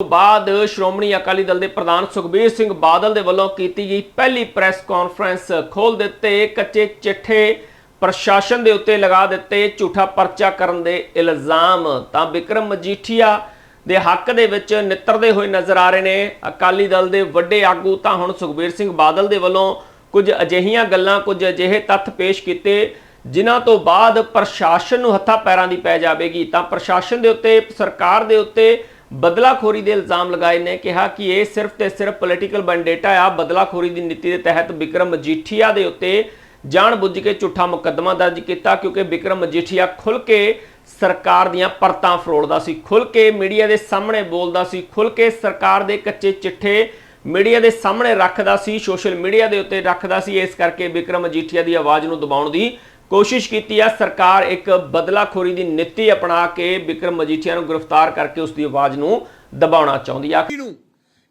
ਤੋਂ ਬਾਅਦ ਸ਼੍ਰੋਮਣੀ ਅਕਾਲੀ ਦਲ ਦੇ ਪ੍ਰਧਾਨ ਸੁਖਬੀਰ ਸਿੰਘ ਬਾਦਲ ਦੇ ਵੱਲੋਂ ਕੀਤੀ ਗਈ ਪਹਿਲੀ ਪ੍ਰੈਸ ਕਾਨਫਰੰਸ ਖੋਲ ਦਿੱਤੇ, ਕੱਚੇ ਚਿੱਠੇ ਪ੍ਰਸ਼ਾਸਨ ਦੇ ਉੱਤੇ ਲਗਾ ਦਿੱਤੇ, ਝੂਠਾ ਪਰਚਾ ਕਰਨ ਦੇ ਇਲਜ਼ਾਮ। ਤਾਂ ਵਿਕਰਮ ਮਜੀਠੀਆ ਦੇ ਹੱਕ ਦੇ ਵਿੱਚ ਨਿੱਤਰਦੇ ਹੋਏ ਨਜ਼ਰ ਆ ਰਹੇ ਨੇ। ਅਕਾਲੀ ਦਲ ਦੇ ਵੱਡੇ ਆਗੂ ਤਾਂ ਹੁਣ ਸੁਖਬੀਰ ਸਿੰਘ ਬਾਦਲ ਦੇ ਵੱਲੋਂ ਕੁਝ ਅਜਿਹੀਆਂ ਗੱਲਾਂ, ਕੁਝ ਅਜਿਹੇ ਤੱਥ ਪੇਸ਼ ਕੀਤੇ, ਜਿਨ੍ਹਾਂ ਤੋਂ ਬਾਅਦ ਪ੍ਰਸ਼ਾਸਨ ਨੂੰ ਹੱਥਾਂ ਪੈਰਾਂ ਦੀ ਪੈ ਜਾਵੇਗੀ। ਤਾਂ ਪ੍ਰਸ਼ਾਸਨ ਦੇ ਉੱਤੇ, ਸਰਕਾਰ ਦੇ ਉੱਤੇ ਬਦਲਾਖੋਰੀ ਦੇ ਇਲਜ਼ਾਮ ਲਗਾਏ ਨੇ, ਕਿਹਾ ਕਿ ਇਹ ਸਿਰਫ ਤੇ ਸਿਰਫ ਪੋਲੀਟੀਕਲ ਬੰਡੇਟਾ ਆ। ਬਦਲਾਖੋਰੀ ਦੀ ਨੀਤੀ ਦੇ ਤਹਿਤ ਵਿਕਰਮ ਮਜੀਠੀਆ ਦੇ ਉੱਤੇ ਜਾਣ ਬੁੱਝ ਕੇ ਝੂਠਾ ਮੁਕੱਦਮਾ ਦਰਜ ਕੀਤਾ, ਕਿਉਂਕਿ ਵਿਕਰਮ ਮਜੀਠੀਆ ਖੁੱਲ ਕੇ ਸਰਕਾਰ ਦੀਆਂ ਪਰਤਾਂ ਫਰੋੜਦਾ ਸੀ, ਖੁੱਲ ਕੇ ਮੀਡੀਆ ਦੇ ਸਾਹਮਣੇ ਬੋਲਦਾ ਸੀ, ਖੁੱਲ ਕੇ ਸਰਕਾਰ ਦੇ ਕੱਚੇ ਚਿੱਠੇ ਮੀਡੀਆ ਦੇ ਸਾਹਮਣੇ ਰੱਖਦਾ ਸੀ, ਸੋਸ਼ਲ ਮੀਡੀਆ ਦੇ ਉੱਤੇ ਰੱਖਦਾ ਸੀ। ਇਸ ਕਰਕੇ ਵਿਕਰਮ ਮਜੀਠੀਆ ਦੀ ਆਵਾਜ਼ ਨੂੰ ਦਬਾਉਣ ਦੀ ਕੋਸ਼ਿਸ਼ ਕੀਤੀ ਆ ਸਰਕਾਰ ਇੱਕ ਬਦਲਾਖੋਰੀ ਦੀ ਨੀਤੀ ਅਪਣਾ ਕੇ ਵਿਕਰਮ ਮਜੀਠੀਆ ਨੂੰ ਗ੍ਰਿਫਤਾਰ ਕਰਕੇ ਉਸ ਦੀ ਆਵਾਜ਼ ਨੂੰ ਦਬਾਉਣਾ ਚਾਹੁੰਦੀ ਆ। ਨੂੰ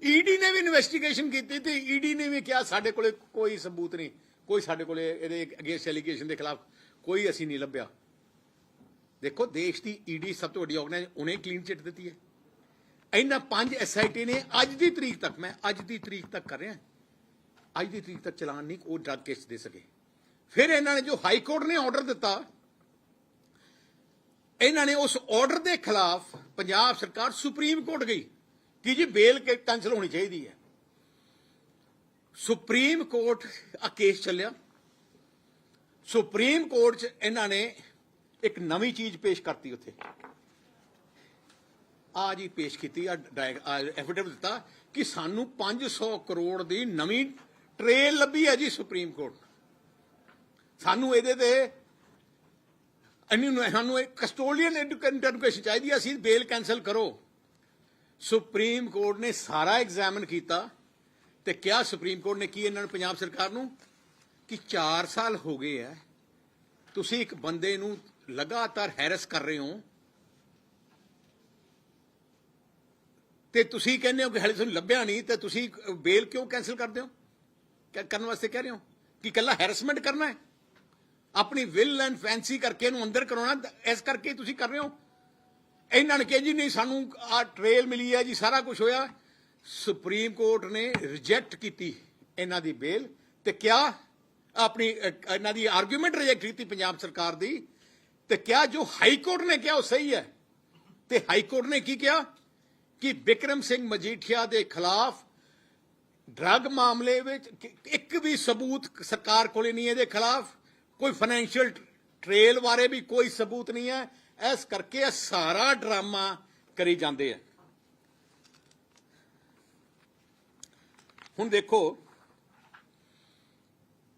ਈਡੀ ਨੇ ਵੀ ਇਨਵੈਸਟੀਗੇਸ਼ਨ ਕੀਤੀ ਤੇ ਈਡੀ ਨੇ ਵੀ ਕਿਹਾ ਸਾਡੇ ਕੋਲੇ ਕੋਈ ਸਬੂਤ ਨਹੀਂ, ਕੋਈ ਸਾਡੇ ਕੋਲੇ ਇਹਦੇ ਅਗੇਂਸਟ ਐਲੀਗੇਸ਼ਨ ਦੇ ਖਿਲਾਫ ਕੋਈ ਅਸੀਂ ਨਹੀਂ ਲੱਭਿਆ। ਦੇਖੋ, ਦੇਸ਼ ਦੀ ਈਡੀ ਸਭ ਤੋਂ ਵੱਡੀ ਆਰਗੇਨਾਈਜ਼ ਉਹਨੇ ਕਲੀਨ ਚਿੱਟ ਦਿੱਤੀ ਹੈ। ਇਹਨਾਂ ਪੰਜ ਐਸਆਈਟੀ ਨੇ ਅੱਜ ਦੀ ਤਰੀਕ ਤੱਕ, ਮੈਂ ਅੱਜ ਦੀ ਤਰੀਕ ਤੱਕ ਕਰ ਰਿਹਾ, ਅੱਜ ਦੀ ਤਰੀਕ ਤੱਕ ਚਲਾਨ ਨਹੀਂ, ਉਹ ਡਰਗ ਕੇਸ ਦੇ ਸਕੇ। ਫਿਰ ਇਹਨਾਂ ਨੇ ਜੋ ਹਾਈ ਕੋਰਟ ਨੇ ਆਰਡਰ ਦਿੱਤਾ, ਇਹਨਾਂ ਨੇ ਉਸ ਆਰਡਰ ਦੇ ਖਿਲਾਫ ਪੰਜਾਬ ਸਰਕਾਰ ਸੁਪਰੀਮ ਕੋਰਟ ਗਈ ਕਿ ਜੀ ਬੇਲ ਕੈਂਸਲ ਹੋਣੀ ਚਾਹੀਦੀ ਹੈ। ਸੁਪਰੀਮ ਕੋਰਟ ਆ ਕੇਸ ਚੱਲਿਆ। ਸੁਪਰੀਮ ਕੋਰਟ 'ਚ ਇਹਨਾਂ ਨੇ ਇੱਕ ਨਵੀਂ ਚੀਜ਼ ਪੇਸ਼ ਕਰਤੀ ਉੱਥੇ। ਆ ਜੀ ਪੇਸ਼ ਕੀਤੀ, ਆ ਐਫੀਡੇਵਿਟ ਦਿੱਤਾ ਕਿ ਸਾਨੂੰ 500 ਕਰੋੜ ਦੀ ਨਵੀਂ ਟ੍ਰੇਲ ਲੱਭੀ ਹੈ ਜੀ ਸੁਪਰੀਮ ਕੋਰਟ। ਸਾਨੂੰ ਇਹਦੇ ਤੇ ਇਹਨੂੰ ਸਾਨੂੰ ਇੱਕ ਕਸਟੋਡੀਅਨ ਐਡੂਕੇਸ਼ਨ ਚਾਹੀਦੀ ਹੈ, ਅਸੀਂ ਬੇਲ ਕੈਨਸਲ ਕਰੋ। ਸੁਪਰੀਮ ਕੋਰਟ ਨੇ ਸਾਰਾ ਐਗਜ਼ਾਮਨ ਕੀਤਾ ਤੇ ਕਿਹਾ ਸੁਪਰੀਮ ਕੋਰਟ ਨੇ ਕੀ ਇਹਨਾਂ ਨੂੰ ਪੰਜਾਬ ਸਰਕਾਰ ਨੂੰ? ਕਿ 4 ਸਾਲ ਹੋ ਗਏ ਆ ਤੁਸੀਂ ਇੱਕ ਬੰਦੇ ਨੂੰ ਲਗਾਤਾਰ ਹੈਰਸ ਕਰ ਰਹੇ ਹੋ। ਤੇ ਤੁਸੀਂ ਕਹਿੰਦੇ ਹੋ ਕਿ ਹਲੇ ਤੁਹਾਨੂੰ ਲੱਭਿਆ ਨਹੀਂ ਤੇ ਤੁਸੀਂ ਬੇਲ ਕਿਉਂ ਕੈਨਸਲ ਕਰਦੇ ਹੋ? ਕਰਨ ਵਾਸਤੇ ਕਹਿ ਰਹੇ ਹੋ? ਕਿ ਕੱਲਾ ਹੈਰਸਮੈਂਟ ਕਰਨਾ ਹੈ ਆਪਣੀ ਵਿਲ ਐਂਡ ਫੈਂਸੀ ਕਰਕੇ ਇਹਨੂੰ ਅੰਦਰ ਕਰਾਉਣਾ ਇਸ ਕਰਕੇ ਤੁਸੀਂ ਕਰ ਰਹੇ ਹੋ। ਇਹਨਾਂ ਨੇ ਕਿਹਾ ਜੀ, ਨਹੀਂ, ਸਾਨੂੰ ਆ ਟ੍ਰੇਲ ਮਿਲੀ ਹੈ ਜੀ, ਸਾਰਾ ਕੁਝ ਹੋਇਆ। ਸੁਪਰੀਮ ਕੋਰਟ ਨੇ ਰਿਜੈਕਟ ਕੀਤੀ ਇਹਨਾਂ ਦੀ ਬੇਲ ਤੇ ਕਿਹਾ, ਆਪਣੀ ਇਹਨਾਂ ਦੀ ਆਰਗੂਮੈਂਟ ਰਿਜੈਕਟ ਕੀਤੀ ਪੰਜਾਬ ਸਰਕਾਰ ਦੀ ਤੇ ਕਿਹਾ, ਜੋ ਹਾਈ ਕੋਰਟ ਨੇ ਕਿਹਾ ਉਹ ਸਹੀ ਹੈ। ਤੇ ਹਾਈ ਕੋਰਟ ਨੇ ਕੀ ਕਿਹਾ? ਕਿ ਬਿਕਰਮ ਸਿੰਘ ਮਜੀਠੀਆ ਦੇ ਖਿਲਾਫ ਡਰੱਗ ਮਾਮਲੇ ਵਿੱਚ ਇੱਕ ਵੀ ਸਬੂਤ ਸਰਕਾਰ ਕੋਲੇ ਨਹੀਂ ਇਹਦੇ ਖਿਲਾਫ। ਕੋਈ ਫਾਈਨੈਂਸ਼ੀਅਲ ਟ੍ਰੇਲ ਬਾਰੇ ਵੀ ਕੋਈ ਸਬੂਤ ਨਹੀਂ ਹੈ ਇਸ ਕਰਕੇ ਇਹ ਸਾਰਾ ਡਰਾਮਾ ਕਰੀ ਜਾਂਦੇ ਆ ਹੁਣ ਦੇਖੋ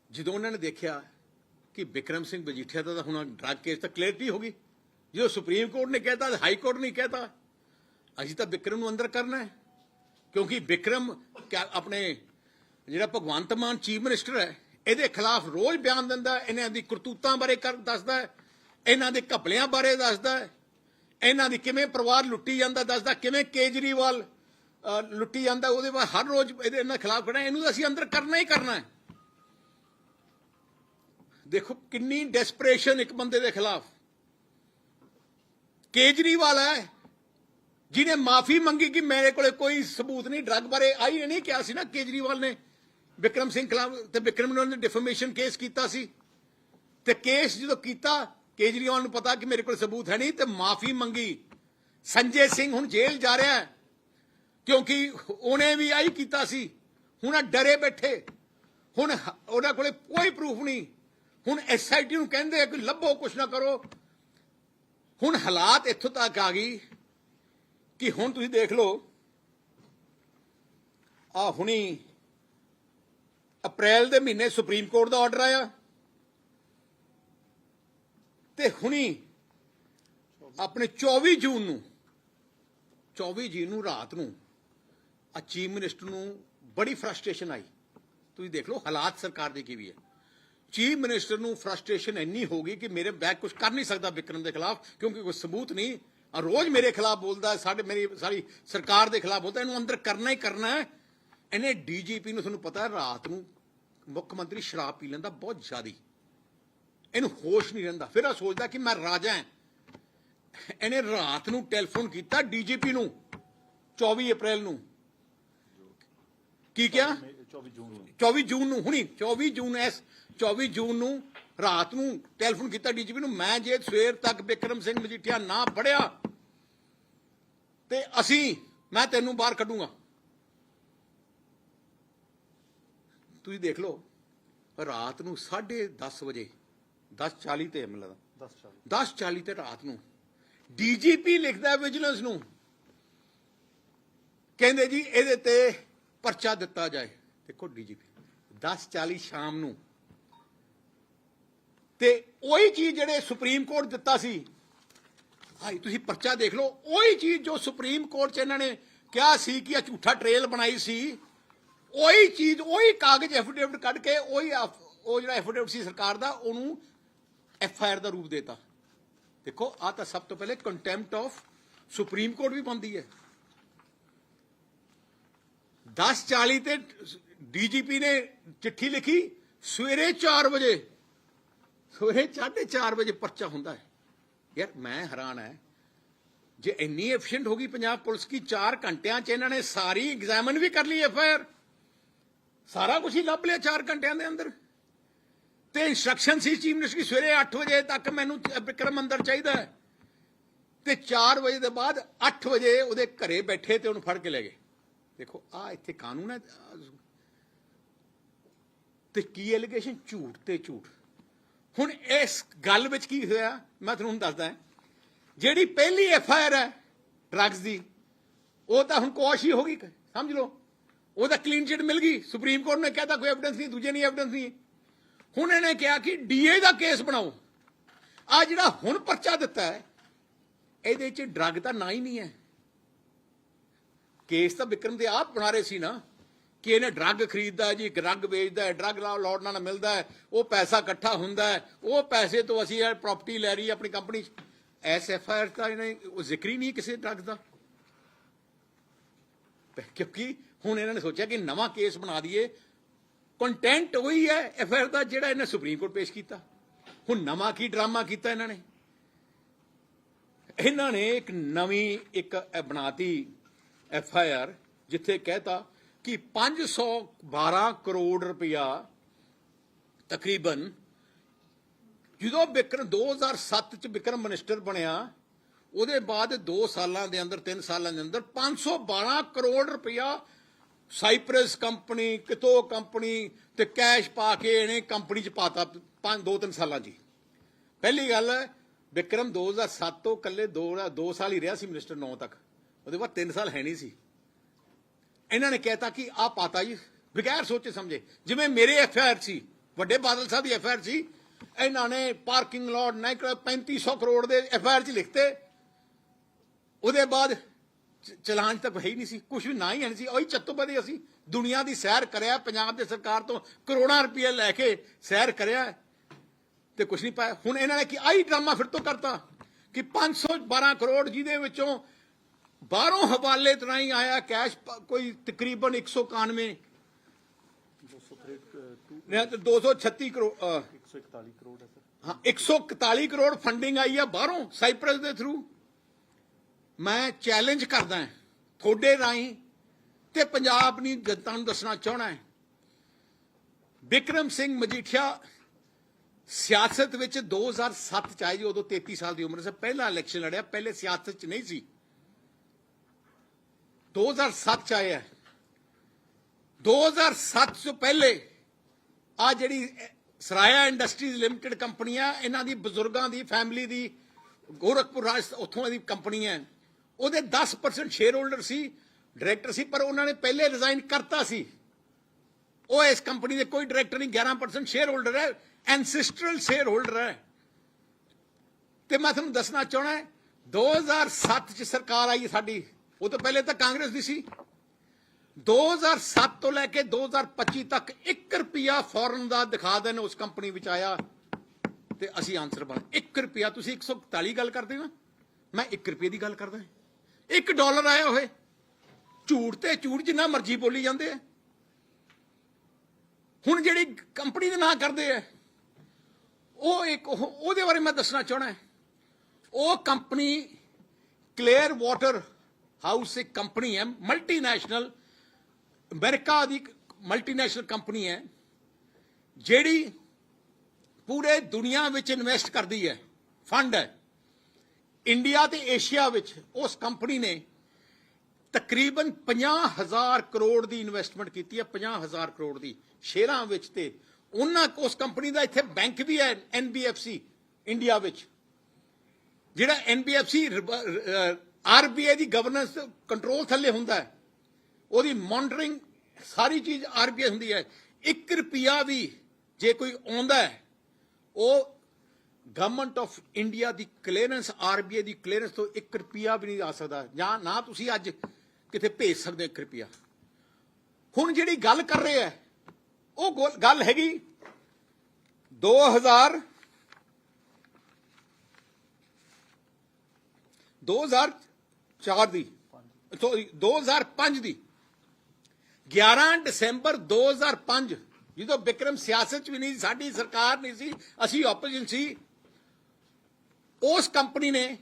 ਜਦੋਂ ਉਹਨਾਂ ਨੇ ਦੇਖਿਆ ਕਿ ਵਿਕਰਮ ਸਿੰਘ ਮਜੀਠੀਆ ਦਾ ਤਾਂ ਹੁਣ ਡਰੱਗ ਕੇਸ ਤਾਂ ਕਲੀਅਰਟੀ ਹੋ ਗਈ ਜਦੋਂ ਸੁਪਰੀਮ ਕੋਰਟ ਨੇ ਕਹਿਤਾ ਹਾਈ ਕੋਰਟ ਨੇ ਕਹਿਤਾ ਅਸੀਂ ਤਾਂ ਵਿਕਰਮ ਨੂੰ ਅੰਦਰ ਕਰਨਾ ਹੈ ਕਿਉਂਕਿ ਵਿਕਰਮ ਕਿਆ- ਆਪਣੇ ਜਿਹੜਾ ਭਗਵੰਤ ਮਾਨ ਚੀਫ ਮਿਨਿਸਟਰ ਹੈ ਇਹਦੇ ਖਿਲਾਫ ਰੋਜ਼ ਬਿਆਨ ਦਿੰਦਾ ਇਹਨਾਂ ਦੀ ਕਰਤੂਤਾਂ ਬਾਰੇ ਕਰ ਦੱਸਦਾ ਇਹਨਾਂ ਦੇ ਘਪਲਿਆਂ ਬਾਰੇ ਦੱਸਦਾ ਇਹਨਾਂ ਦੀ ਕਿਵੇਂ ਪਰਿਵਾਰ ਲੁੱਟੀ ਜਾਂਦਾ ਦੱਸਦਾ, ਕਿਵੇਂ ਕੇਜਰੀਵਾਲ ਲੁੱਟੀ ਜਾਂਦਾ, ਉਹਦੇ ਬਾਅਦ ਹਰ ਰੋਜ਼ ਇਹਦੇ ਇਹਨਾਂ ਖਿਲਾਫ ਖੜਾ ਇਹਨੂੰ ਤਾਂ ਅਸੀਂ ਅੰਦਰ ਕਰਨਾ ਹੀ ਕਰਨਾ ਹੈ। ਦੇਖੋ ਕਿੰਨੀ ਡੈਸਪਰੇਸ਼ਨ ਇੱਕ ਬੰਦੇ ਦੇ ਖਿਲਾਫ। ਕੇਜਰੀਵਾਲ ਹੈ, ਜਿਹਨੇ ਮਾਫੀ ਮੰਗੀ ਕਿ ਮੇਰੇ ਕੋਲੇ ਕੋਈ ਸਬੂਤ ਨਹੀਂ ਡਰੱਗ ਬਾਰੇ ਆਈ ਨਹੀਂ ਕਿਹਾ ਸੀ ਨਾ ਕੇਜਰੀਵਾਲ ਨੇ। ਵਿਕਰਮ ਸਿੰਘ ਖਿਲਾਫ ਤੇ ਵਿਕਰਮ ਨੇ ਉਹਨੇ ਡਿਫੇਮੇਸ਼ਨ ਕੇਸ ਕੀਤਾ ਸੀ। ਤੇ ਕੇਸ ਜਦੋਂ ਕੀਤਾ, ਕੇਜਰੀਵਾਲ ਨੂੰ ਪਤਾ ਕਿ ਮੇਰੇ ਕੋਲ ਸਬੂਤ ਹੈ ਨਹੀਂ ਤੇ ਮਾਫੀ ਮੰਗੀ। ਸੰਜੇ ਸਿੰਘ ਹੁਣ ਜੇਲ੍ਹ ਜਾ ਰਿਹਾ ਹੈ, ਕਿਉਂਕਿ ਉਹਨੇ ਵੀ ਆਹੀ ਕੀਤਾ ਸੀ। ਹੁਣ ਆ ਡਰੇ ਬੈਠੇ। ਹੁਣ ਉਹਨਾਂ ਕੋਲੇ ਕੋਈ ਪ੍ਰੂਫ ਨਹੀਂ। ਹੁਣ ਐਸਆਈਟੀ ਨੂੰ ਕਹਿੰਦੇ ਆ ਕਿ ਲੱਭੋ, ਕੁਛ ਨਾ ਕਰੋ। ਹੁਣ ਹਾਲਾਤ ਇੱਥੋਂ ਤੱਕ ਆ ਗਈ ਕਿ ਹੁਣ ਤੁਸੀਂ ਦੇਖ ਲਓ ਆ ਹੁਣੀ ਅਪ੍ਰੈਲ ਦੇ ਮਹੀਨੇ ਸੁਪਰੀਮ ਕੋਰਟ ਦਾ ਆਰਡਰ ਆਇਆ। ਤੇ ਹੁਣੀ ਆਪਣੇ 24 ਜੂਨ ਨੂੰ 24 ਜੂਨ ਨੂੰ ਰਾਤ ਨੂੰ ਆ ਚੀਫ ਮਿਨਿਸਟਰ ਨੂੰ ਬੜੀ ਫਰਸਟ੍ਰੇਸ਼ਨ ਆਈ। ਤੁਸੀਂ ਦੇਖ ਲਓ ਹਾਲਾਤ ਸਰਕਾਰ ਦੇ ਕੀ ਵੀ ਹੈ ਚੀਫ ਮਿਨਿਸਟਰ ਨੂੰ ਫਰਸਟ੍ਰੇਸ਼ਨ ਇੰਨੀ ਹੋ ਗਈ ਕਿ ਮੇਰੇ ਬੈਕ ਕੁਝ ਕਰ ਨਹੀਂ ਸਕਦਾ ਵਿਕਰਮ ਦੇ ਖਿਲਾਫ, ਕਿਉਂਕਿ ਕੋਈ ਸਬੂਤ ਨਹੀਂ। ਰੋਜ਼ ਮੇਰੇ ਖਿਲਾਫ ਬੋਲਦਾ, ਸਾਡੇ ਮੇਰੀ ਸਾਰੀ ਸਰਕਾਰ ਦੇ ਖਿਲਾਫ ਬੋਲਦਾ, ਇਹਨੂੰ ਅੰਦਰ ਕਰਨਾ ਹੀ ਕਰਨਾ ਹੈ। ਇਹਨੇ ਡੀਜੀਪੀ ਨੂੰ ਤੁਹਾਨੂੰ ਪਤਾ ਰਾਤ ਨੂੰ ਮੁੱਖ ਮੰਤਰੀ ਸ਼ਰਾਬ ਪੀ ਲੈਂਦਾ ਬਹੁਤ ਜ਼ਿਆਦੀ। ਇਹਨੂੰ ਹੋਸ਼ ਨਹੀਂ ਰਹਿੰਦਾ। ਫਿਰ ਆ ਸੋਚਦਾ ਕਿ ਮੈਂ ਰਾਜਾ ਹਾਂ। ਇਹਨੇ ਰਾਤ ਨੂੰ ਟੈਲੀਫੋਨ ਕੀਤਾ ਡੀਜੀਪੀ ਨੂੰ 24 ਅਪ੍ਰੈਲ ਨੂੰ। ਕੀ ਕਿਹਾ? 24 ਜੂਨ ਨੂੰ। 24 ਜੂਨ ਨੂੰ ਹੁਣੀ 24 ਜੂਨ ਐਸ 24 ਜੂਨ ਨੂੰ ਰਾਤ ਨੂੰ ਟੈਲੀਫੋਨ ਕੀਤਾ ਡੀਜੀਪੀ ਨੂੰ ਮੈਂ ਜੇ ਸਵੇਰ ਤੱਕ ਬਿਕਰਮ ਸਿੰਘ ਮਜੀਠੀਆ ਨਾ ਫੜਿਆ ਤੇ ਅਸੀਂ ਮੈਂ ਤੈਨੂੰ ਬਾਹਰ ਕੱਢੂੰਗਾ। ਤੁਸੀਂ ਦੇਖ ਲਓ ਰਾਤ ਨੂੰ 10:30 ਵਜੇ 10:40 ਤੇ ਮੈਨੂੰ ਲੱਗਦਾ। 10 ਚਾਲੀ। 10:40 ਤੇ ਰਾਤ ਨੂੰ ਡੀਜੀਪੀ ਲਿਖਦਾ ਵਿਜੀਲੈਂਸ ਨੂੰ। ਕਹਿੰਦੇ ਜੀ ਇਹਦੇ ਤੇ ਪਰਚਾ ਦਿੱਤਾ ਜਾਏ। ਦੇਖੋ ਡੀਜੀਪੀ 10:40 ਸ਼ਾਮ ਨੂੰ। ਤੇ ਉਹੀ ਚੀਜ਼ ਜਿਹੜੇ ਸੁਪਰੀਮ ਕੋਰਟ ਦਿੱਤਾ ਸੀ ਭਾਈ ਤੁਸੀਂ ਪਰਚਾ ਦੇਖ ਲਓ ਉਹੀ ਚੀਜ਼ ਜੋ ਸੁਪਰੀਮ ਕੋਰਟ 'ਚ ਇਹਨਾਂ ਨੇ ਕਿਹਾ ਸੀ ਕਿ ਇਹ ਝੂਠਾ ਟ੍ਰੇਲ ਬਣਾਈ ਸੀ ਉਹੀ ਚੀਜ਼, ਉਹੀ ਕਾਗਜ਼ ਐਫੀਡੇਵਿਟ ਕੱਢ ਕੇ ਉਹੀ ਉਹ ਜਿਹੜਾ ਐਫੀਡੇਵਿਟ ਸੀ ਸਰਕਾਰ ਦਾ, ਉਹਨੂੰ ਐਫ ਆਈ ਆਰ ਦਾ ਰੂਪ ਦੇਤਾ। ਦੇਖੋ ਆ ਤਾਂ ਸਭ ਤੋਂ ਪਹਿਲੇ ਕੰਟੈਂਪਟ ਆਫ ਸੁਪਰੀਮ ਕੋਰਟ ਵੀ ਬੰਦੀ ਹੈ। 10:40 ਤੇ ਡੀਜੀਪੀ ਨੇ ਚਿੱਠੀ ਲਿਖੀ, ਸਵੇਰੇ 4 ਵਜੇ। ਸਵੇਰੇ 4:30 ਵਜੇ ਪਰਚਾ ਹੁੰਦਾ ਹੈ। ਯਾਰ, ਮੈਂ ਹੈਰਾਨ ਹੈ। ਜੇ ਇੰਨੀ ਐਫੀਸ਼ੀਐਂਟ ਹੋ ਗਈ ਪੰਜਾਬ ਪੁਲਿਸ ਕੀ 4 ਘੰਟਿਆਂ ਚ ਇਹਨਾਂ ਨੇ ਸਾਰੀ ਐਗਜ਼ਾਮਨ ਵੀ ਕਰ ਲਈ ਐਫਆਈਆਰ ਸਾਰਾ ਕੁਝ ਹੀ ਲੱਭ ਲਿਆ 4 ਘੰਟਿਆਂ ਦੇ ਅੰਦਰ। ਤੇ ਇਨਸਟਰਕਸ਼ਨ ਸੀ ਚੀਫ ਮਿਨਿਸਟਰ ਦੀ, ਸਵੇਰੇ 8 ਵਜੇ ਤੱਕ ਮੈਨੂੰ ਵਿਕਰਮ ਅੰਦਰ ਚਾਹੀਦਾ ਹੈ। ਤੇ 4 ਵਜੇ ਦੇ ਬਾਅਦ 8 ਵਜੇ ਉਹਦੇ ਘਰੇ ਬੈਠੇ ਤੇ ਉਹਨੂੰ ਫੜ ਕੇ ਲੈ ਗਏ। ਦੇਖੋ ਆ ਇੱਥੇ ਕਾਨੂੰਨ ਹੈ। ਆਹ ਤੇ ਕੀ ਐਲੀਗੇਸ਼ਨ ਝੂਠ ਤੇ ਝੂਠ। ਹੁਣ ਇਸ ਗੱਲ ਵਿੱਚ ਕੀ ਹੋਇਆ? ਮੈਂ ਤੁਹਾਨੂੰ ਦੱਸਦਾ ਜਿਹੜੀ ਪਹਿਲੀ ਐਫ ਆਈ ਆਰ ਹੈ ਡਰੱਗਸ ਦੀ, ਉਹ ਤਾਂ ਹੁਣ ਕੋਸ਼ ਹੀ ਹੋ ਗਈ, ਸਮਝ ਲਓ। ਉਹਦਾ ਕਲੀਨ ਚਿਟ ਮਿਲ ਗਈ। ਸੁਪਰੀਮ ਕੋਰਟ ਨੇ ਕਹਿਤਾ ਕੋਈ ਐਵੀਡੈਂਸ ਨਹੀਂ, ਦੂਜੇ ਨਹੀਂ ਐਵੀਡੈਂਸ ਨਹੀਂ। ਹੁਣ ਇਹਨੇ ਕਿਹਾ ਕਿ ਡੀਏ ਦਾ ਕੇਸ ਬਣਾਓ। ਆ ਜਿਹੜਾ ਹੁਣ ਪਰਚਾ ਦਿੱਤਾ ਹੈ, ਇਹਦੇ 'ਚ ਡਰੱਗ ਦਾ ਨਾਂ ਹੀ ਨਹੀਂ ਹੈ। ਕੇਸ ਤਾਂ ਵਿਕਰਮ ਦੇ ਆਪ ਬਣਾ ਰਹੇ ਸੀ ਨਾ, ਕਿ ਇਹਨੇ ਡਰੱਗ ਖਰੀਦਦਾ ਜੀ ਡਰੱਗ ਵੇਚਦਾ ਹੈ ਡਰੱਗ ਲੋਡ ਨਾਲ ਮਿਲਦਾ ਹੈ, ਉਹ ਪੈਸਾ ਇਕੱਠਾ ਹੁੰਦਾ ਹੈ, ਉਹ ਪੈਸੇ ਤੋਂ ਅਸੀਂ ਇਹ ਪ੍ਰਾਪਰਟੀ ਲੈ ਰਹੀ ਹੈ ਆਪਣੀ ਕੰਪਨੀ 'ਚ। ਐਸ ਐਫ ਆਈ ਆਰ ਤਾਂ ਇਹਨੇ ਉਹ ਜ਼ਿਕਰ ਹੀ ਨਹੀਂ ਕਿਸੇ ਡਰੱਗ ਦਾ। ਕਿਉਂਕਿ ਹੁਣ ਇਹਨਾਂ ਨੇ ਸੋਚਿਆ ਕਿ ਨਵਾਂ ਕੇਸ ਬਣਾ ਦਈਏ। ਕੰਟੈਂਟ ਉਹੀ ਹੈ ਐਫ ਆਈ ਆਰ ਦਾ ਜਿਹੜਾ ਇਹਨੇ ਸੁਪਰੀਮ ਕੋਰਟ ਪੇਸ਼ ਕੀਤਾ। ਹੁਣ ਨਵਾਂ ਕੀ ਡਰਾਮਾ ਕੀਤਾ ਇਹਨਾਂ ਨੇ? ਇਹਨਾਂ ਨੇ ਇੱਕ ਨਵੀਂ ਇੱਕ ਇਹ ਬਣਾਤੀ ਐਫ ਆਈ ਆਰ ਜਿੱਥੇ ਕਹਿਤਾ ਕਿ 512 ਕਰੋੜ ਰੁਪਇਆ ਤਕਰੀਬਨ ਜਦੋਂ ਵਿਕਰਮ 2007 ਚ ਬਿਕਰਮ ਮਿਨਿਸਟਰ ਬਣਿਆ ਉਹਦੇ ਬਾਅਦ 2 ਸਾਲਾਂ ਦੇ ਅੰਦਰ 3 ਸਾਲਾਂ ਦੇ ਅੰਦਰ 512 ਕਰੋੜ ਰੁਪਇਆ ਸਾਈਪ੍ਰਸ ਕੰਪਨੀ ਕਿਤੋ ਕੰਪਨੀ ਤੇ ਕੈਸ਼ ਪਾ ਕੇ ਇਹਨੇ ਕੰਪਨੀ ਚ ਪਾਤਾ 5 2 3 ਸਾਲਾਂ ਜੀ। ਪਹਿਲੀ ਗੱਲ ਹੈ, ਵਿਕਰਮ 2007 ਤੋਂ ਕੱਲੇ 2 2 ਸਾਲ ਹੀ ਰਿਹਾ ਸੀ ਮਿਨਿਸਟਰ 9 ਤੱਕ। ਉਹਦੇ ਬਾਅਦ 3 ਸਾਲ ਹੈ ਨਹੀਂ ਸੀ। ਇਹਨਾਂ ਨੇ ਕਹਿਤਾ ਕਿ ਆ ਪਾਤਾ ਜੀ। ਬਗੈਰ ਸੋਚੇ ਸਮਝੇ ਜਿਵੇਂ ਮੇਰੇ ਐਫ ਆਈ ਆਰ ਸੀ ਵੱਡੇ ਬਾਦਲ ਸਾਹਿਬ ਦੀ ਐਫ ਆਈ ਆਰ ਸੀ ਇਹਨਾਂ ਨੇ ਪਾਰਕਿੰਗ ਲਾਟ ਨਹੀਂ 3500 ਕਰੋੜ ਦੇ ਐਫ ਆਈ ਆਰ ਚ ਲਿਖਤੇ। ਉਹਦੇ ਬਾਅਦ ਚਲਾਨ ਤੱਕ ਹੈ ਹੀ ਨਹੀਂ ਸੀ ਕੁਝ ਵੀ ਨਾ ਹੀ ਹੈ ਨਹੀਂ ਸੀ। ਉਹੀ ਚੱਤੋਬਦੀ ਅਸੀਂ ਦੁਨੀਆ ਦੀ ਸੈਰ ਕਰਿਆ ਪੰਜਾਬ ਦੇ ਸਰਕਾਰ ਤੋਂ ਕਰੋੜਾਂ ਰੁਪਏ ਲੈ ਕੇ ਸੈਰ ਕਰਿਆ ਤੇ ਕੁਝ ਨਹੀਂ ਪਾਇਆ। ਹੁਣ ਇਹਨਾਂ ਨੇ ਕੀ ਆਈ ਡਰਾਮਾ ਫਿਰ ਤੋਂ ਕਰਤਾ ਕਿ 512 ਕਰੋੜ ਜਿਹਦੇ ਵਿੱਚੋਂ ਬਾਹਰੋਂ ਹਵਾਲੇ ਤੋਂ ਹੀ ਆਇਆ ਕੈਸ਼ ਕੋਈ ਤਕਰੀਬਨ 191 263 ਨਹੀਂ ਤਾਂ 236 ਕਰੋੜ ਅ, 141 ਕਰੋੜ ਹੈ ਸਰ। ਹਾਂ 141 ਕਰੋੜ ਫੰਡਿੰਗ ਆਈ ਆ ਬਾਹਰੋਂ ਸਾਈਪ੍ਰਸ ਦੇ ਥਰੂ ਮੈਂ ਚੈਲੰਜ ਕਰਦਾ ਹਾਂ। ਤੁਹਾਡੇ ਰਾਹੀਂ ਤੇ ਪੰਜਾਬ ਦੀ ਜਨਤਾ ਨੂੰ ਦੱਸਣਾ ਚਾਹਣਾ ਹੈ। ਵਿਕਰਮ ਸਿੰਘ ਮਜੀਠੀਆ ਸਿਆਸਤ ਵਿੱਚ 2007 ਚ ਆਏ ਜੀ, ਉਦੋਂ 33 ਸਾਲ ਦੀ ਉਮਰ ਸੀ। ਪਹਿਲਾ ਇਲੈਕਸ਼ਨ ਲੜਿਆ, ਪਹਿਲੇ ਸਿਆਸਤ ਚ ਨਹੀਂ ਸੀ। 2007 ਚ ਆਇਆ 2007 ਤੋਂ ਪਹਿਲੇ ਆ ਜਿਹੜੀ ਸਰਾਇਆ ਇੰਡਸਟਰੀਜ਼ ਲਿਮਟਿਡ ਕੰਪਨੀ ਆ ਇਹਨਾਂ ਦੀ ਬਜ਼ੁਰਗਾਂ ਦੀ, ਫੈਮਿਲੀ ਦੀ, ਗੋਰਖਪੁਰ ਰਾਜ, ਉੱਥੋਂ ਦੀ ਕੰਪਨੀ ਹੈ ਉਹਦੇ 10% ਸ਼ੇਅਰ ਹੋਲਡਰ ਸੀ ਡਾਇਰੈਕਟਰ ਸੀ, ਪਰ ਉਹਨਾਂ ਨੇ ਪਹਿਲੇ ਰਿਜ਼ਾਈਨ ਕਰਤਾ ਸੀ। ਉਹ ਇਸ ਕੰਪਨੀ ਦੇ ਕੋਈ ਡਾਇਰੈਕਟਰ ਨਹੀਂ 11% ਸ਼ੇਅਰ ਹੋਲਡਰ ਹੈ ਐਂਸੈਸਟਰਲ ਸ਼ੇਅਰ ਹੋਲਡਰ ਹੈ। ਤੇ ਮੈਂ ਤੁਹਾਨੂੰ ਦੱਸਣਾ ਚਾਹਣਾ 2007 ਚ ਸਰਕਾਰ ਆਈ ਸਾਡੀ। ਉਹ ਤੋਂ ਪਹਿਲੇ ਤਾਂ ਕਾਂਗਰਸ ਦੀ ਸੀ। 2007 ਤੋਂ ਲੈ ਕੇ 2025 ਤੱਕ 1 ਰੁਪਿਆ ਫੋਰਨ ਦਾ ਦਿਖਾ ਦੇਣ ਉਸ ਕੰਪਨੀ ਵਿੱਚ ਆਇਆ। ਤੇ ਅਸੀਂ ਆਨਸਰ ਬਣ 1 ਰੁਪਿਆ ਤੁਸੀਂ 141 ਗੱਲ ਕਰਦੇ ਹੋ ਮੈਂ 1 ਰੁਪਏ ਦੀ ਗੱਲ ਕਰਦਾ 1 ਡਾਲਰ ਆਇਆ ਹੋਏ। ਝੂਠ ਤੇ ਝੂਠ ਜਿੰਨਾ ਮਰਜ਼ੀ ਬੋਲੀ ਜਾਂਦੇ ਆ। ਹੁਣ ਜਿਹੜੀ ਕੰਪਨੀ ਦੇ ਨਾਂ ਕਰਦੇ ਆ, ਉਹ ਇੱਕ ਉਹ- ਉਹਦੇ ਬਾਰੇ ਮੈਂ ਦੱਸਣਾ ਚਾਹਣਾ ਉਹ ਕੰਪਨੀ ਕਲੀਅਰ ਵਾਟਰ ਹਾਊਸ ਇੱਕ ਕੰਪਨੀ ਹੈ ਮਲਟੀਨੈਸ਼ਨਲ ਅਮਰੀਕਾ ਦੀ ਮਲਟੀਨੈਸ਼ਨਲ ਕੰਪਨੀ ਹੈ, ਜਿਹੜੀ ਪੂਰੇ ਦੁਨੀਆ ਵਿੱਚ ਇਨਵੈਸਟ ਕਰਦੀ ਹੈ ਫੰਡ ਹੈ। ਇੰਡੀਆ ਤੇ ਏਸ਼ੀਆ ਵਿੱਚ ਉਸ ਕੰਪਨੀ ਨੇ ਤਕਰੀਬਨ 50000 ਕਰੋੜ ਦੀ ਇਨਵੈਸਟਮੈਂਟ ਕੀਤੀ ਹੈ 50000 ਕਰੋੜ ਦੀ। ਸ਼ੇਅਰਾਂ ਵਿੱਚ ਤੇ ਉਹਨਾਂ ਉਸ ਕੰਪਨੀ ਦਾ ਇੱਥੇ ਬੈਂਕ ਵੀ ਹੈ NBFC ਇੰਡੀਆ ਵਿੱਚ। ਜਿਹੜਾ NBFC ਆਰਬੀਆਈ ਦੀ ਗਵਰਨੈਂਸ ਕੰਟਰੋਲ ਥੱਲੇ ਹੁੰਦਾ ਹੈ। ਉਹਦੀ ਮੋਨਿਟਰਿੰਗ ਸਾਰੀ ਚੀਜ਼ ਆਰਬੀਆਈ ਹੁੰਦੀ ਹੈ। 1 ਰੁਪਿਆ ਵੀ ਜੇ ਕੋਈ ਆਉਂਦਾ ਹੈ, ਉਹ ਗਵਰਨਮੈਂਟ ਆਫ ਇੰਡੀਆ ਦੀ ਕਲੀਅਰੈਂਸ ਆਰਬੀਆਈ ਦੀ ਕਲੀਅਰੈਂਸ ਤੋਂ 1 ਰੁਪਿਆ ਵੀ ਨਹੀਂ ਆ ਸਕਦਾ। ਜਾਂ ਨਾ ਤੁਸੀਂ ਅੱਜ ਕਿਤੇ ਭੇਜ ਸਕਦੇ ਹੋ 1 ਰੁਪਿਆ ਹੁਣ ਜਿਹੜੀ ਗੱਲ ਕਰ ਰਹੇ ਹੈ ਉਹ ਗੋਲ- ਗੱਲ ਹੈਗੀ 2000 2004 ਦੀ ਸੌਰੀ 2005 ਦੀ। 11 ਦਸੰਬਰ 2005 ਜਦੋਂ ਬਿਕਰਮ ਸਿਆਸਤ ਚ ਵੀ ਨਹੀਂ ਸੀ, ਸਾਡੀ ਸਰਕਾਰ ਨਹੀਂ ਸੀ ਅਸੀਂ ਆਪੋਜੀਸ਼ਨ ਸੀ। ਉਸ ਕੰਪਨੀ ਨੇ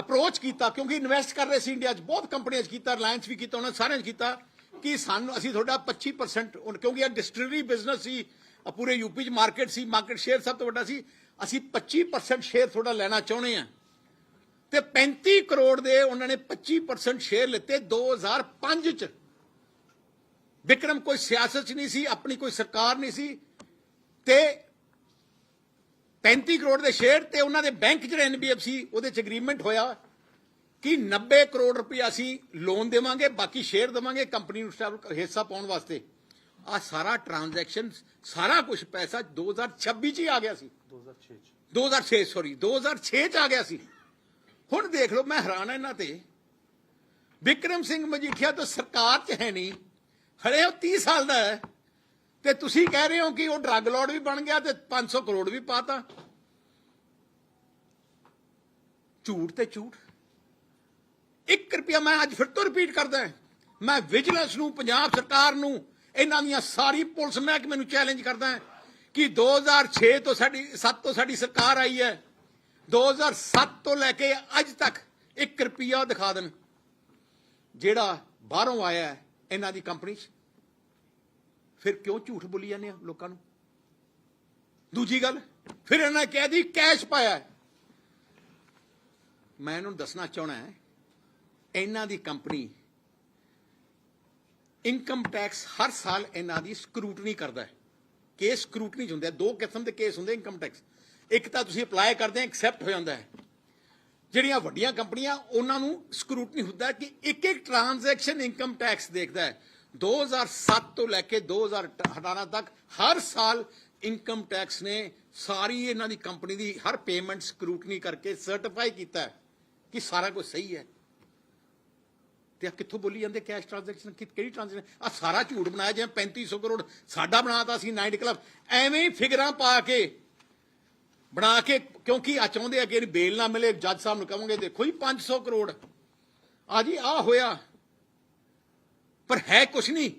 ਅਪਰੋਚ ਕੀਤਾ, ਕਿਉਂਕਿ ਇਨਵੈਸਟ ਕਰ ਰਹੇ ਸੀ ਇੰਡੀਆ 'ਚ, ਬਹੁਤ ਕੰਪਨੀਆਂ 'ਚ ਕੀਤਾ ਰਿਲਾਇੰਸ ਵੀ ਕੀਤਾ, ਉਹਨਾਂ ਸਾਰਿਆਂ 'ਚ ਕੀਤਾ, ਕਿ ਸਾਨੂੰ, ਅਸੀਂ ਤੁਹਾਡਾ 25% ਹੁਣ, ਕਿਉਂਕਿ ਇਹ ਡਿਸਟਿਲਰੀ ਬਿਜ਼ਨਸ ਸੀ, ਆਹ ਪੂਰੇ ਯੂਪੀ 'ਚ ਮਾਰਕੀਟ ਸੀ ਮਾਰਕੀਟ ਸ਼ੇਅਰ ਸਭ ਤੋਂ ਵੱਡਾ ਸੀ, ਅਸੀਂ 25% ਸ਼ੇਅਰ ਤੁਹਾਡਾ ਲੈਣਾ ਚਾਹੁੰਦੇ ਆ ਤੇ 35 ਕਰੋੜ ਦੇ ਉਹਨਾਂ ਨੇ 25% ਸ਼ੇਅਰ ਲਿੱਤੇ 2005 'ਚ। ਵਿਕਰਮ ਕੋਈ ਸਿਆਸਤ 'ਚ ਨਹੀਂ ਸੀ, ਆਪਣੀ ਕੋਈ ਸਰਕਾਰ ਨਹੀਂ ਸੀ, ਤੇ 35 ਕਰੋੜ ਦੇ ਸ਼ੇਅਰ ਤੇ ਉਹਨਾਂ ਦੇ ਬੈਂਕ ਜਿਹੜਾ ਐਨਬੀਐਫਸੀ ਉਹਦੇ 'ਚ ਐਗਰੀਮੈਂਟ ਹੋਇਆ ਕਿ 90 ਕਰੋੜ ਰੁਪਏ ਅਸੀਂ ਲੋਨ ਦੇਵਾਂਗੇ ਬਾਕੀ ਸ਼ੇਅਰ ਦੇਵਾਂਗੇ ਕੰਪਨੀ ਨੂੰ ਹਿੱਸਾ ਪਾਉਣ ਵਾਸਤੇ। ਆ ਸਾਰਾ ਟ੍ਰਾਂਜੈਕਸ਼ਨ ਸਾਰਾ ਕੁਝ ਪੈਸਾ 2026 'ਚ ਹੀ ਆ ਗਿਆ ਸੀ। 2006 ਚ। 2006 ਸੌਰੀ 2006 ਚ ਆ ਗਿਆ ਸੀ। ਹੁਣ ਦੇਖ ਲਓ ਮੈਂ ਹੈਰਾਨ ਹਾਂ ਇਹਨਾਂ ਤੇ। ਵਿਕਰਮ ਸਿੰਘ ਮਜੀਠੀਆ ਤਾਂ ਸਰਕਾਰ 'ਚ ਹੈ ਨਹੀਂ। ਹਲੇ ਉਹ 30 ਸਾਲ ਦਾ ਹੈ। ਤੇ ਤੁਸੀਂ ਕਹਿ ਰਹੇ ਹੋ ਕਿ ਉਹ ਡਰੱਗ ਲਾਰਡ ਵੀ ਬਣ ਗਿਆ ਤੇ 500 ਕਰੋੜ ਵੀ ਪਾਤਾ। ਝੂਠ ਤੇ ਝੂਠ। 1 ਰੁਪਿਆ ਮੈਂ ਅੱਜ ਫਿਰ ਤੋਂ ਰਿਪੀਟ ਕਰਦਾ ਮੈਂ ਵਿਜੀਲੈਂਸ ਨੂੰ, ਪੰਜਾਬ ਸਰਕਾਰ ਨੂੰ, ਇਹਨਾਂ ਦੀਆਂ ਸਾਰੀ ਪੁਲਿਸ ਮਹਿਕਮੇ ਨੂੰ ਚੈਲੰਜ ਕਰਦਾ ਹਾਂ ਕਿ 2006 ਤੋਂ ਸਾਡੀ 7 ਤੋਂ ਸਾਡੀ ਸਰਕਾਰ ਆਈ ਹੈ। 2007 ਤੋਂ ਲੈ ਕੇ ਅੱਜ ਤੱਕ 1 ਰੁਪਿਆ ਦਿਖਾ ਦੇਣ। ਜਿਹੜਾ ਬਾਹਰੋਂ ਆਇਆ ਇਹਨਾਂ ਦੀ ਕੰਪਨੀ 'ਚ। ਫਿਰ ਕਿਉਂ ਝੂਠ ਬੋਲੀ ਜਾਂਦੇ ਆ ਲੋਕਾਂ ਨੂੰ? ਦੂਜੀ ਗੱਲ, ਫਿਰ ਇਹਨਾਂ ਨੇ ਕਹਿ ਦੀ ਕੈਸ਼ ਪਾਇਆ ਮੈਂ ਇਹਨਾਂ ਨੂੰ ਦੱਸਣਾ ਚਾਹਣਾ ਹੈ, ਇਹਨਾਂ ਦੀ ਕੰਪਨੀ ਇਨਕਮ ਟੈਕਸ ਹਰ ਸਾਲ ਇਹਨਾਂ ਦੀ ਸਕਰੂਟਨੀ ਕਰਦਾ ਹੈ। ਕੇਸ ਸਕਰੂਟਨੀ 'ਚ ਹੁੰਦੇ ਆ, ਦੋ ਕਿਸਮ ਦੇ ਕੇਸ ਹੁੰਦੇ ਇਨਕਮ ਟੈਕਸ। ਇੱਕ ਤਾਂ ਤੁਸੀਂ ਅਪਲਾਈ ਕਰਦੇ ਆ ਐਕਸੈਪਟ ਹੋ ਜਾਂਦਾ ਹੈ। ਜਿਹੜੀਆਂ ਵੱਡੀਆਂ ਕੰਪਨੀਆਂ, ਉਹਨਾਂ ਨੂੰ ਸਕਰੂਟਨੀ ਹੁੰਦਾ ਕਿ ਇੱਕ ਇੱਕ ਟ੍ਰਾਂਜੈਕਸ਼ਨ ਇਨਕਮ ਟੈਕਸ ਦੇਖਦਾ ਹੈ। 2007 ਤੋਂ ਲੈ ਕੇ 2018 ਤੱਕ ਹਰ ਸਾਲ ਇਨਕਮ ਟੈਕਸ ਨੇ ਸਾਰੀ ਇਹਨਾਂ ਦੀ ਕੰਪਨੀ ਦੀ ਹਰ ਪੇਮੈਂਟ ਸਕਰੂਟਨੀ ਕਰਕੇ ਸਰਟੀਫਾਈ ਕੀਤਾ ਹੈ ਕਿ ਸਾਰਾ ਕੁਝ ਸਹੀ ਹੈ। ਤੇ ਆ ਕਿੱਥੋਂ ਬੋਲੀ ਜਾਂਦੇ ਕੈਸ਼ ਟ੍ਰਾਂਜੈਕਸ਼ਨ ਕਿਹੜੀ ਟ੍ਰਾਂਜੈਕਸ਼ਨ ਆ ਸਾਰਾ ਝੂਠ ਬਣਾਇਆ ਜਿਵੇਂ 3500 ਕਰੋੜ ਸਾਡਾ ਬਣਾਤਾ ਸੀ ਨਾਈਟ ਕਲੱਬ ਐਵੇਂ ਹੀ ਫਿਗਰਾਂ ਪਾ ਕੇ, ਬਣਾ ਕੇ, ਕਿਉਂਕਿ ਆ ਚਾਹੁੰਦੇ ਆ ਕਿ ਇਹਨੂੰ ਬੇਲ ਨਾ ਮਿਲੇ, ਜੱਜ ਸਾਹਿਬ ਨੂੰ ਕਹੋਗੇ, ਦੇਖੋ ਜੀ 500 ਕਰੋੜ। ਆ ਜੀ ਆ ਹੋਇਆ। ਪਰ ਹੈ ਕੁਛ ਨਹੀਂ।